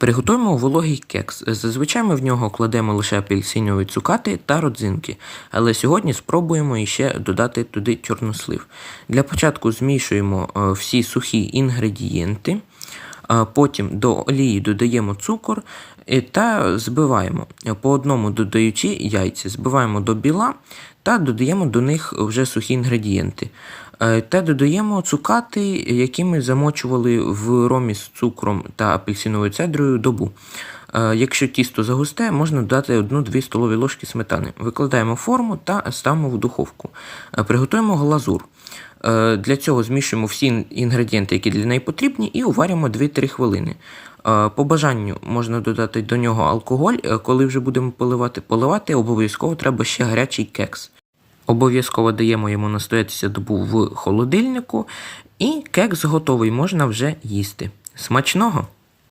Приготуємо вологий кекс. Зазвичай ми в нього кладемо лише апельсинові цукати та родзинки, але сьогодні спробуємо іще додати туди чорнослив. Для початку змішуємо е, всі сухі інгредієнти, потім до олії додаємо цукор та збиваємо. По одному додаючи яйця, збиваємо до біла та додаємо до них вже сухі інгредієнти. Е, Та додаємо цукати, які ми замочували в ромі з цукром та апельсиновою цедрою добу. Е, Якщо тісто загусте, можна додати 1-2 столові ложки сметани. Викладаємо форму та ставимо в духовку. Е, Приготуємо глазур. Е, Для цього змішуємо всі інгредієнти, які для неї потрібні, і уварюємо 2-3 хвилини. По бажанню можна додати до нього алкоголь, коли вже будемо поливати. Поливати обов'язково треба ще гарячий кекс. Обов'язково даємо йому настоятися добу в холодильнику, і кекс готовий, можна вже їсти. Смачного!